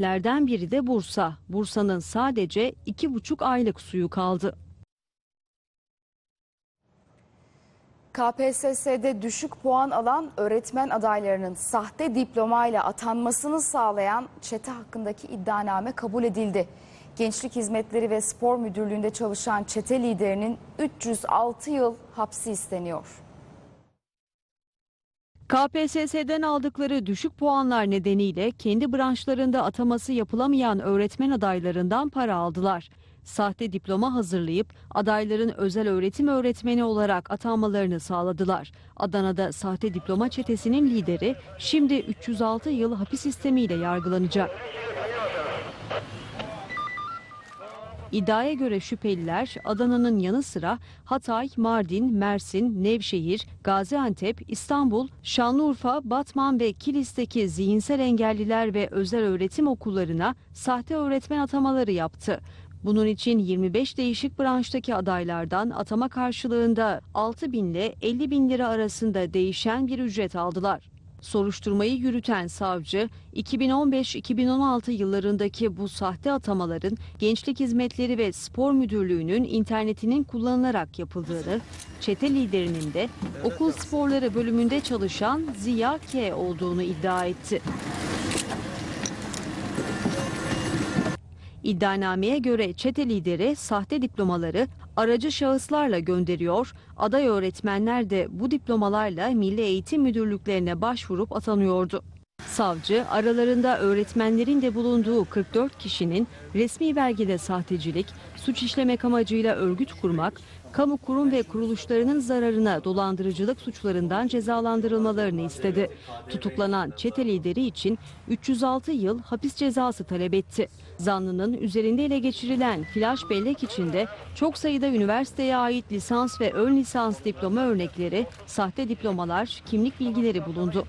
Lerden biri de Bursa. Bursa'nın sadece iki buçuk aylık suyu kaldı. KPSS'de düşük puan alan öğretmen adaylarının sahte diplomayla atanmasını sağlayan çete hakkındaki iddianame kabul edildi. Gençlik Hizmetleri ve Spor Müdürlüğü'nde çalışan çete liderinin 306 yıl hapsi isteniyor. KPSS'den aldıkları düşük puanlar nedeniyle kendi branşlarında ataması yapılamayan öğretmen adaylarından para aldılar. Sahte diploma hazırlayıp adayların özel öğretim öğretmeni olarak atanmalarını sağladılar. Adana'da sahte diploma çetesinin lideri şimdi 306 yıl hapis sistemiyle yargılanacak. İddiaya göre şüpheliler Adana'nın yanı sıra Hatay, Mardin, Mersin, Nevşehir, Gaziantep, İstanbul, Şanlıurfa, Batman ve Kilis'teki zihinsel engelliler ve özel öğretim okullarına sahte öğretmen atamaları yaptı. Bunun için 25 değişik branştaki adaylardan atama karşılığında 6 bin ile 50 bin lira arasında değişen bir ücret aldılar. Soruşturmayı yürüten savcı 2015-2016 yıllarındaki bu sahte atamaların Gençlik Hizmetleri ve Spor Müdürlüğü'nün internetinin kullanılarak yapıldığını, çete liderinin de okul sporları bölümünde çalışan Ziya K olduğunu iddia etti. İddianameye göre çete lideri sahte diplomaları aracı şahıslarla gönderiyor, aday öğretmenler de bu diplomalarla Milli Eğitim Müdürlüklerine başvurup atanıyordu. Savcı aralarında öğretmenlerin de bulunduğu 44 kişinin resmi belgede sahtecilik, suç işlemek amacıyla örgüt kurmak, kamu kurum ve kuruluşlarının zararına dolandırıcılık suçlarından cezalandırılmalarını istedi. Tutuklanan çete lideri için 306 yıl hapis cezası talep etti. Zanlının üzerinde ele geçirilen flash bellek içinde çok sayıda üniversiteye ait lisans ve ön lisans diploma örnekleri, sahte diplomalar, kimlik bilgileri bulundu.